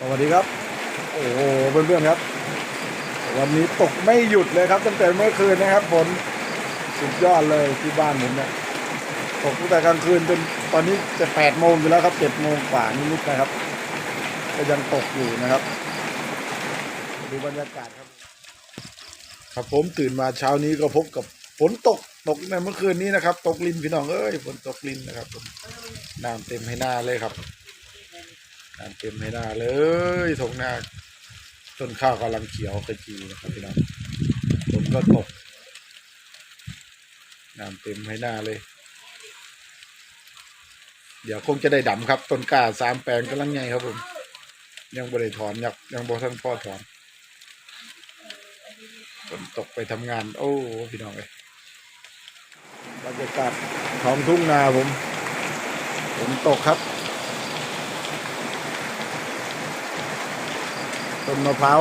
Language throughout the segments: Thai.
สวัสดีครับ โอ้โหเพื่อนๆครับ วันนี้ตกไม่หยุดเลยครับตั้งแต่เมื่อคืนนะครับฝนสุดยอดเลยที่บ้านผมเนี่ยตกตั้งแต่กลางคืนจนตอนนี้จะแปดโมงอยู่แล้วครับเจ็ดโมงกว่านิดๆนะครับ ก็ยังตกอยู่นะครับ ดูบรรยากาศครับ ครับผมตื่นมาเช้านี้ก็พบกับฝนตกตกในเมื่อคืนนี้นะครับ ตกลินพี่น้องเอ้ยฝนตกลินนะครับผมน้ำเต็มให้หน้าเลยครับ น้ำเต็มให้หน้าเลยทงหน้าต้นข้าวกำลังเขียวขจีนะครับพี่น้องฝนก็ตกน้ำเต็มให้หน้าเลย เดี๋ยวคงจะได้ดำครับ ต้นกล้าสามแปลงกำลังใหญ่ครับผม ยังบริถอนยังยังบทันพ่อถอนฝนตกไปทำงาน โอ้พี่น้องเลยบรรยากาศท้องทุ่งนาผมฝนตกครับ ต้นมะพร้าว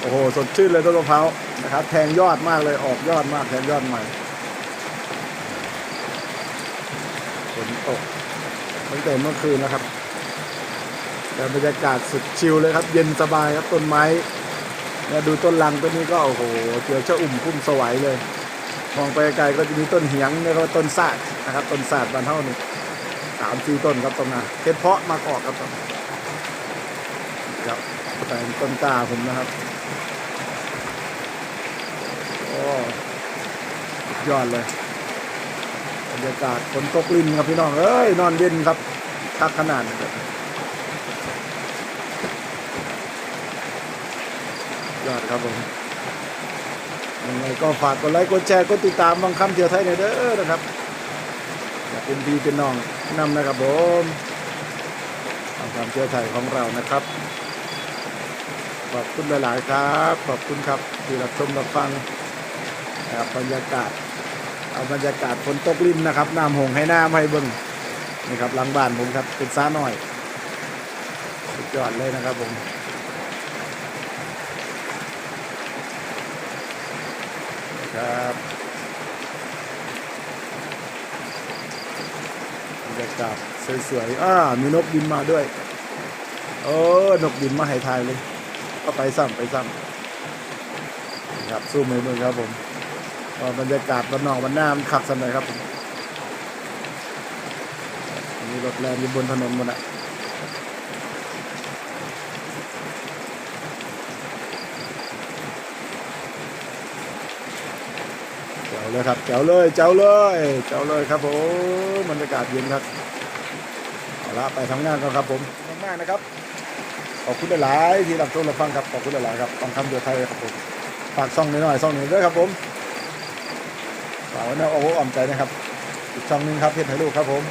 โอ้โหสดชื่นเลยต้นมะพร้าวนะครับ แทงยอดมากเลยออกยอดมากแทงยอดใหม่ฝนตกตั้งแต่เมื่อคืนนะครับแต่บรรยากาศสุดชิลเลยครับ เย็นสบายครับต้นไม้แล้วดูต้นลังต้นนี้ก็โอ้โหเกี่ยวชะอุ่มคุ้มสวัยเลย มองไปไกลก็จะมีต้นเหียงแล้วก็ต้นซาดนะครับต้นซาดบานเท่านี่สามสี่ต้นครับตรงนั้นเห็ดเพาะมากออกครับตรงนั้ครับ แต่งต้นกล้าผมนะครับโอ้ยอดเลยบรรยากาศฝนตกลินครับพี่น้อง เอ้ย นอนเย็นครับคักขนาดยอดครับผมยังไงก็ฝากกดไลค์กดแชร์กดติดตามบางคำเที่ยวไทยในอยเด้อนะครับอยากเป็นพี่เป็นน้องนำนะครับผมบางคำเที่ยวไทยของเรานะครับ ขอบคุณหลาย ๆ ครับ ขอบคุณครับที่รับชมรับฟังนะครับบรรยากาศเอาบรรยากาศฝนตกริมนะครับน้ำหงให้หน้าให้เบิ้งนี่ครับหลังบ้านผมครับเป็นซ้าหน่อยสุดยอดเลยนะครับผมครับบรรยากาศสวย ๆ อ่ามีนกบินมาด้วย เออนกบินมาให้ทายเลย ก็ไปซ้ำไปซ้ำครับสู้มือมือครับผมบรรยากาศบนนอกบนหน้ามันขับสันเลยครับผมมีรถแล่นอยู่บนถนนหมดอะเจ๋วเลยครับเจ๋วเลยเจ๋วเลยเจ๋วเลยครับผมบรรยากาศเย็นครับเอาละไปทำงานกันครับผมมากนะครับ ขอบคุณหลายๆที่รับชมรับฟังครับขอบคุณหลายๆครับฟังคำเดียวไทยครับผมฝากช่องหน่อยๆช่องหนึ่งด้วยครับผมฝากไว้ในอ้อมอกอ้อมใจนะครับอีกช่องหนึงครับเพจไทยลูกครับผม